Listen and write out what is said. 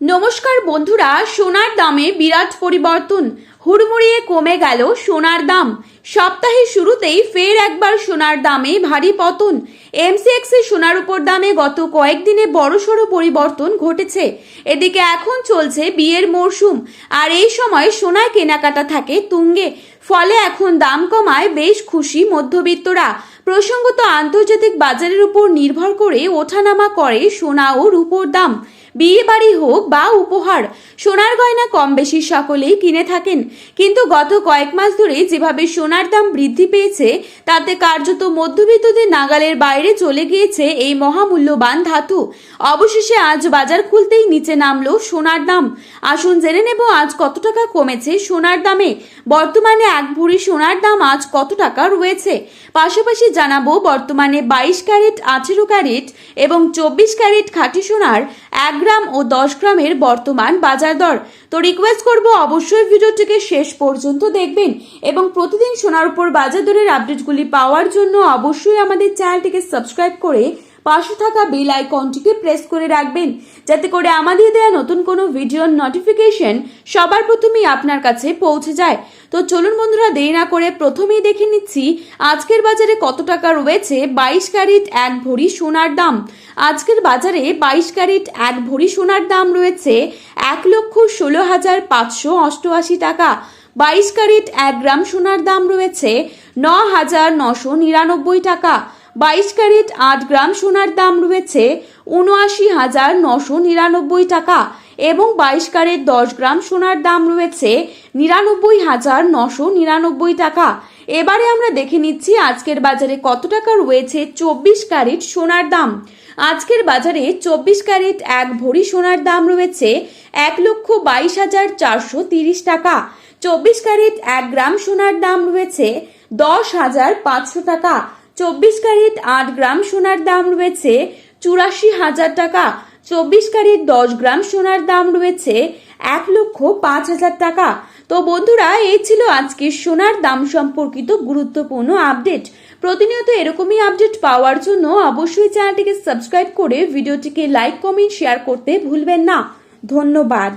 নমস্কার বন্ধুরা, সোনার দামে বিরাট পরিবর্তন। হুড়মুড়িয়ে কমে গেল সোনার দাম। সপ্তাহের শুরুতেই ফের একবার সোনার দামে ভারী পতন। এমসিএক্স এর সোনার উপর দামে গত কয়েকদিনে বড়সড় পরিবর্তন ঘটেছে। এদিকে এখন চলছে বিয়ের মরশুম আর এই সময় সোনার কেনাকাটা থাকে তুঙ্গে। ফলে এখন দাম কমায় বেশ খুশি মধ্যবিত্তরা। প্রসঙ্গত আন্তর্জাতিক বাজারের উপর নির্ভর করে ওঠানামা করে সোনা ও রূপোর দাম। বিয়ে বাড়ি হোক বা উপহার, সোনার গয়না কম বেশি সকলেই কিনে থাকেন। কিন্তু গত কয়েক মাস ধরে যেভাবে সোনার দাম বৃদ্ধি পেয়েছে, তাতে কার্যত মধ্যবিত্তদের নাগালের বাইরে চলে গিয়েছে এই মহামূল্যবান ধাতু। অবশেষে আজ বাজার খুলতেই নিচে নামলো সোনার দাম। আসুন জেনে নেব আজ কত টাকা কমেছে সোনার দামে। বর্তমানে এক ভরি সোনার দাম আজ কত টাকা রয়েছে? পাশাপাশি জানাব বর্তমানে বাইশ ক্যারেট, আঠেরো ক্যারেট এবং চব্বিশ ক্যারেট খাঁটি সোনার এক গ্রাম ও দশ গ্রামের বর্তমান বাজার দর। তো রিকোয়েস্ট করব অবশ্যই ভিডিওটিকে শেষ পর্যন্ত দেখবেন এবং প্রতিদিন সোনার উপর বাজার দরের আপডেটগুলি পাওয়ার জন্য অবশ্যই আমাদের চ্যানেলটিকে সাবস্ক্রাইব করে পাশে থাকা বেল আইকনটিকে প্রেস করে রাখবেন, যাতে করে আমাদের দেওয়া নতুন কোনো ভিডিওর নোটিফিকেশন সবার প্রথমেই আপনার কাছে পৌঁছে যায়। তো চলুন বন্ধুরা, দেরি না করে প্রথমেই দেখে নিচ্ছি আজকের বাজারে কত টাকা রয়েছে। বাইশ ক্যারেট, এক ভরি সোনার দাম। আজকের বাজারে বাইশ ক্যারেট, এক ভরি সোনার দাম রয়েছে এক লক্ষ ষোলো হাজার পাঁচশো অষ্টআশি টাকা। বাইশ ক্যারেট, এক গ্রাম সোনার দাম রয়েছে ন হাজার নশো নিরানব্বই টাকা। বাইশ ক্যারেট, আট গ্রাম সোনার দাম রয়েছে উনআশি হাজার নশো নিরানব্বই টাকা। এবং বাইশ ক্যারেট দশ গ্রাম সোনার দাম রয়েছে নিরানব্বই হাজার নশো নিরানব্বই টাকা। এবারে আমরা দেখে নিচ্ছি আজকের বাজারে কত টাকা রয়েছে চব্বিশ ক্যারেট সোনার দাম। আজকের বাজারে চব্বিশ ক্যারেট এক ভরি সোনার দাম রয়েছে এক লক্ষ বাইশ হাজার চারশো তিরিশ টাকা। চব্বিশ ক্যারেট এক গ্রাম সোনার দাম রয়েছে দশ হাজার পাঁচশো টাকা। চব্বিশ ক্যারেট আট গ্রাম সোনার দাম রয়েছে চুরাশি হাজার টাকা। চব্বিশ ক্যারেট দশ গ্রাম সোনার দাম রয়েছে এক লক্ষ পাঁচ হাজার টাকা। তো বন্ধুরা, এই ছিল আজকের সোনার দাম সম্পর্কিত গুরুত্বপূর্ণ আপডেট। প্রতিনিয়ত এরকমই আপডেট পাওয়ার জন্য অবশ্যই চ্যানেলটিকে সাবস্ক্রাইব করে ভিডিওটিকে লাইক, কমেন্ট, শেয়ার করতে ভুলবেন না। ধন্যবাদ।